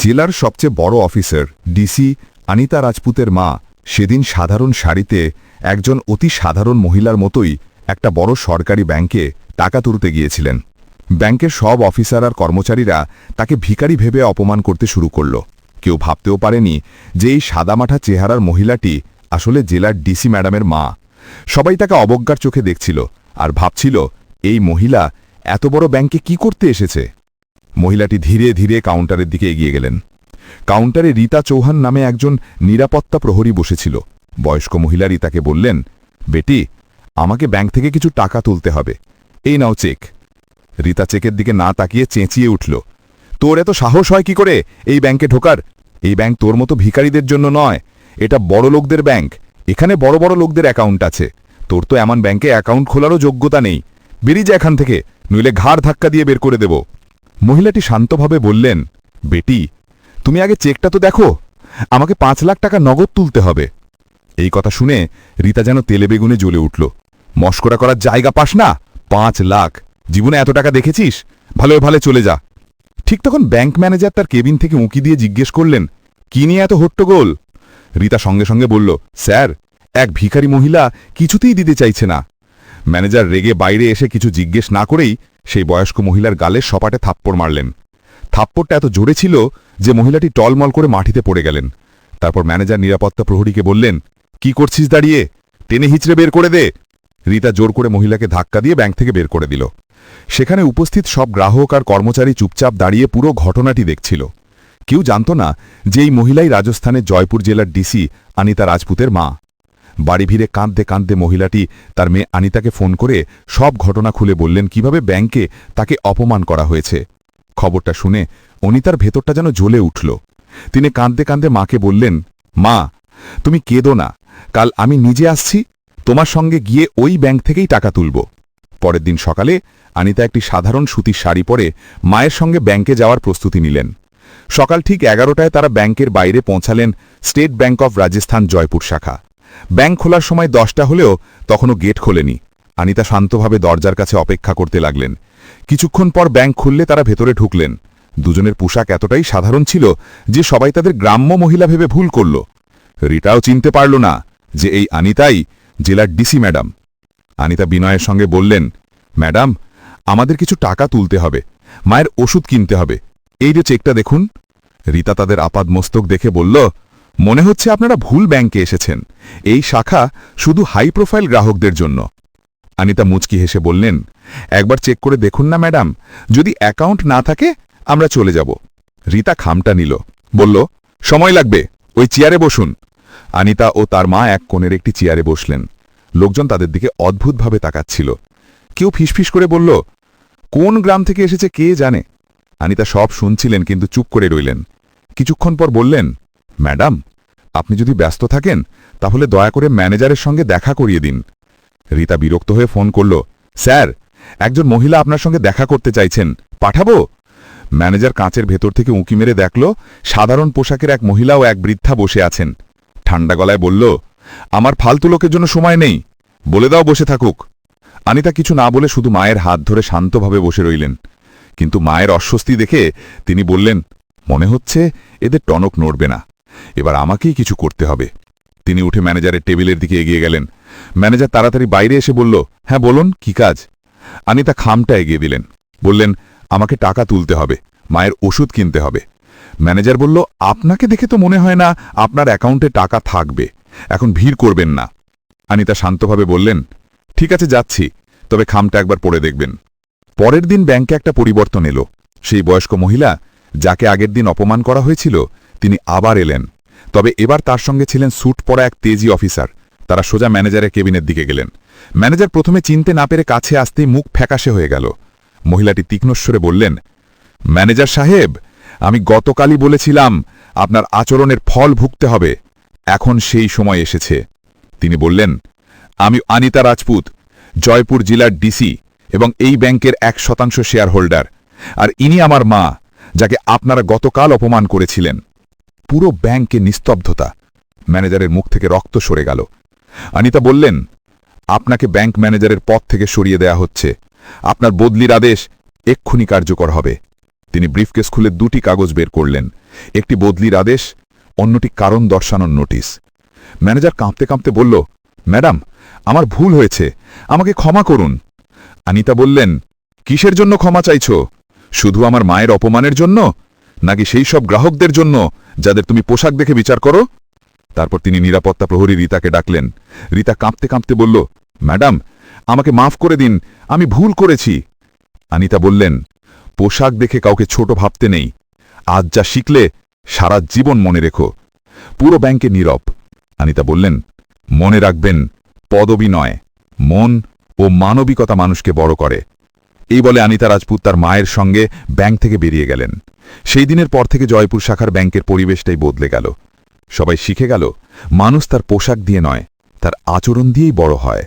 জেলার সবচেয়ে বড় অফিসার, ডিসি আনিতা রাজপুতের মা, সেদিন সাধারণ শাড়িতে একজন অতি সাধারণ মহিলার মতোই একটা বড় সরকারি ব্যাংকে টাকা তুলতে গিয়েছিলেন। ব্যাংকের সব অফিসার আর কর্মচারীরা তাকে ভিখারি ভেবে অপমান করতে শুরু করল। কেউ ভাবতেও পারেনি যে এই সাদামাঠা চেহারার মহিলাটি আসলে জেলার ডিসি ম্যাডামের মা। সবাই তাকে অবজ্ঞার চোখে দেখছিল আর ভাবছিল, এই মহিলা এত বড় ব্যাংকে কি করতে এসেছে? মহিলাটি ধীরে ধীরে কাউন্টারের দিকে এগিয়ে গেলেন। কাউন্টারে রীতা চৌহান নামে একজন নিরাপত্তা প্রহরী বসেছিল। বয়স্ক মহিলা রীতাকে বললেন, বেটি, আমাকে ব্যাংক থেকে কিছু টাকা তুলতে হবে। এই নাও চেক। রীতা চেকের দিকে না তাকিয়ে চেঁচিয়ে উঠল, তোর এত সাহস হয় কি করে এই ব্যাংকে ঢোকার? এই ব্যাংক তোর মতো ভিখারিদের জন্য নয়। এটা বড় লোকদের ব্যাংক। এখানে বড় বড় লোকদের অ্যাকাউন্ট আছে। তোর তো এমন ব্যাংকে অ্যাকাউন্ট খোলারও যোগ্যতা নেই। বেরিয়ে যা এখান থেকে, নইলে ঘাড় ধাক্কা দিয়ে বের করে দেব। মহিলাটি শান্তভাবে বললেন, বেটি, তুমি আগে চেকটা তো দেখো। আমাকে পাঁচ লাখ টাকা নগদ তুলতে হবে। এই কথা শুনে রীতা যেন তেলে বেগুনে জ্বলে উঠল। মস্করা করার জায়গা পাস না? পাঁচ লাখ। জীবনে এত টাকা দেখেছিস? ভালো ভালো চলে যা। ঠিক তখন ব্যাংক ম্যানেজার তার কেবিন থেকে উঁকি দিয়ে জিজ্ঞেস করলেন, কি নিয়ে এত হট্টগোল? রীতা সঙ্গে সঙ্গে বলল, স্যার, এক ভিখারি মহিলা কিছুতেই দিতে চাইছে না। ম্যানেজার রেগে বাইরে এসে কিছু জিজ্ঞেস না করেই সেই বয়স্ক মহিলার গালে সপাটে থাপ্পড় মারলেন। থাপ্পড়টা এত জোরে ছিল যে মহিলাটি টলমল করে মাটিতে পড়ে গেলেন। তারপর ম্যানেজার নিরাপত্তা প্রহরীকে বললেন, কি করছিস দাঁড়িয়ে? টেনে হিচড়ে বের করে দে। রীতা জোর করে মহিলাকে ধাক্কা দিয়ে ব্যাংক থেকে বের করে দিল। সেখানে উপস্থিত সব গ্রাহক আর কর্মচারী চুপচাপ দাঁড়িয়ে পুরো ঘটনাটি দেখছিল। কেউ জানত না যে এই মহিলাই রাজস্থানের জয়পুর জেলার ডিসি, আনিতা রাজপুতের মা। বাড়ি ভিড়ে কাঁদতে কাঁদতে মহিলাটি তার মেয়ে আনিতাকে ফোন করে সব ঘটনা খুলে বললেন, কীভাবে ব্যাংকে তাকে অপমান করা হয়েছে? খবরটা শুনে অনিতার ভেতরটা যেন জ্বলে উঠল। তিনি কাঁদতে কাঁদতে মাকে বললেন, মা, তুমি কেঁদো না। কাল আমি নিজে আসছি, তোমার সঙ্গে গিয়ে ওই ব্যাংক থেকেই টাকা তুলব। পরের দিন সকালে আনিতা একটি সাধারণ সুতির শাড়ি পরে মায়ের সঙ্গে ব্যাংকে যাওয়ার প্রস্তুতি নিলেন। সকাল ঠিক এগারোটায় তারা ব্যাংকের বাইরে পৌঁছালেন State Bank of Rajasthan Jaipur শাখা। ব্যাংক খোলার সময় দশটা হলেও তখনও গেট খোলেনি। আনিতা শান্তভাবে দরজার কাছে অপেক্ষা করতে লাগলেন। কিছুক্ষণ পর ব্যাংক খুললে তারা ভেতরে ঢুকলেন। দুজনের পোশাক এতটাই সাধারণ ছিল যে সবাই তাদের গ্রাম্য মহিলা ভেবে ভুল করল। রিটাও চিনতে পারল না যে এই আনিতাই জেলার ডিসি ম্যাডাম। আনিতা বিনয়ের সঙ্গে বললেন, ম্যাডাম, আমাদের কিছু টাকা তুলতে হবে। মায়ের ওষুধ কিনতে হবে। এই যে চেকটা দেখুন। রীতা তাদের আপাদ মস্তক দেখে বলল মনে হচ্ছে আপনারা ভুল ব্যাংকে এসেছেন। এই শাখা শুধু হাই প্রোফাইল গ্রাহকদের জন্য। আনিতা মুচকি হেসে বললেন, একবার চেক করে দেখুন না, ম্যাডাম। যদি অ্যাকাউন্ট না থাকে, আমরা চলে যাব। রিতা খামটা নিল, বলল, সময় লাগবে, ওই চেয়ারে বসুন। আনিতা ও তার মা এক কোণের একটি চেয়ারে বসলেন। লোকজন তাদের দিকে অদ্ভুতভাবে তাকাচ্ছিল। কেউ ফিসফিস করে বলল, কোন গ্রাম থেকে এসেছে কে জানে? আনিতা সব শুনছিলেন, কিন্তু চুপ করে রইলেন। কিছুক্ষণ পর বললেন, ম্যাডাম আপনি যদি ব্যস্ত থাকেন, তাহলে দয়া করে ম্যানেজারের সঙ্গে দেখা করিয়ে দিন। রীতা বিরক্ত হয়ে ফোন করল, স্যার, একজন মহিলা আপনার সঙ্গে দেখা করতে চাইছেন, পাঠাবো? ম্যানেজার কাঁচের ভেতর থেকে উঁকি মেরে দেখল, সাধারণ পোশাকের এক মহিলা ও এক বৃদ্ধা বসে আছেন। ঠান্ডা গলায় বলল, আমার ফালতু লোকের জন্য সময় নেই, বলে দাও বসে থাকুক। আনিতা কিছু না বলে শুধু মায়ের হাত ধরে শান্তভাবে বসে রইলেন। কিন্তু মায়ের অস্বস্তি দেখে তিনি বললেন, মনে হচ্ছে এদের টনক নড়বে না। এবার আমাকেই কিছু করতে হবে। তিনি উঠে ম্যানেজারের টেবিলের দিকে এগিয়ে গেলেন। ম্যানেজার তাড়াতাড়ি বাইরে এসে বলল হ্যাঁ বলুন, কি কাজ? আনিতা খামটা এগিয়ে দিলেন। বললেন, আমাকে টাকা তুলতে হবে, মায়ের ওষুধ কিনতে হবে। ম্যানেজার বলল, আপনাকে দেখে তো মনে হয় না আপনার অ্যাকাউন্টে টাকা থাকবে। এখন ভিড় করবেন না। আনিতা শান্তভাবে বললেন, ঠিক আছে, যাচ্ছি, তবে খামটা একবার পড়ে দেখবেন। পরের দিন ব্যাংকে একটা পরিবর্তন এলো। সেই বয়স্ক মহিলা, যাকে আগের দিন অপমান করা হয়েছিল তিনি আবার এলেন। তবে এবার তার সঙ্গে ছিলেন স্যুট পরা এক তেজি অফিসার। তারা সোজা ম্যানেজারের কেবিনের দিকে গেলেন। ম্যানেজার প্রথমে চিনতে না পেরে কাছে আসতেই মুখ ফ্যাকাশে হয়ে গেল। মহিলাটি তীক্ষ্ণস্বরে বললেন, ম্যানেজার সাহেব, আমি গতকালই বলেছিলাম আপনার আচরণের ফল ভুগতে হবে। এখন সেই সময় এসেছে। তিনি বললেন, আমি আনিতা রাজপুত, জয়পুর জেলার ডিসি এবং এই ব্যাংকের এক শতাংশ শেয়ার হোল্ডার আর ইনি আমার মা, যাকে আপনারা গতকাল অপমান করেছিলেন। পুরো ব্যাংকে নিস্তব্ধতা। ম্যানেজারের মুখ থেকে রক্ত সরে গেল। আনিতা বললেন, আপনাকে ব্যাংক ম্যানেজারের পদ থেকে সরিয়ে দেয়া হচ্ছে। আপনার বদলির আদেশ এক্ষুনি কার্যকর হবে। তিনি ব্রিফকেস খুলে দুটি কাগজ বের করলেন। একটি বদলির আদেশ, অন্যটি কারণ দর্শানোর নোটিশ। ম্যানেজার কাঁপতে কাঁপতে বলল, ম্যাডাম, আমার ভুল হয়েছে। আমাকে ক্ষমা করুন। আনিতা বললেন, কিসের জন্য ক্ষমা চাইছ? শুধু আমার মায়ের অপমানের জন্য? নাকি সেই সব গ্রাহকদের জন্য যাদের তুমি পোশাক দেখে বিচার করো? তারপর তিনি নিরাপত্তা প্রহরী রীতাকে ডাকলেন। রীতা কাঁপতে কাঁপতে বলল, ম্যাডাম, আমাকে মাফ করে দিন, আমি ভুল করেছি। আনিতা বললেন, পোশাক দেখে কাউকে ছোট ভাবতে নেই। আজ যা শিখলে, সারা জীবন মনে রেখো। পুরো ব্যাংকে নীরব। আনিতা বললেন, মনে রাখবেন, পদবি নয়, মন ও মানবিকতা মানুষকে বড় করে। এই বলে আনিতা রাজপুত তার মায়ের সঙ্গে ব্যাংক থেকে বেরিয়ে গেলেন। সেই দিনের পর থেকে জয়পুর শাখার ব্যাংকের পরিবেশটাই বদলে গেল। সবাই শিখে গেল, মানুষ তার পোশাক দিয়ে নয়, তার আচরণ দিয়েই বড় হয়।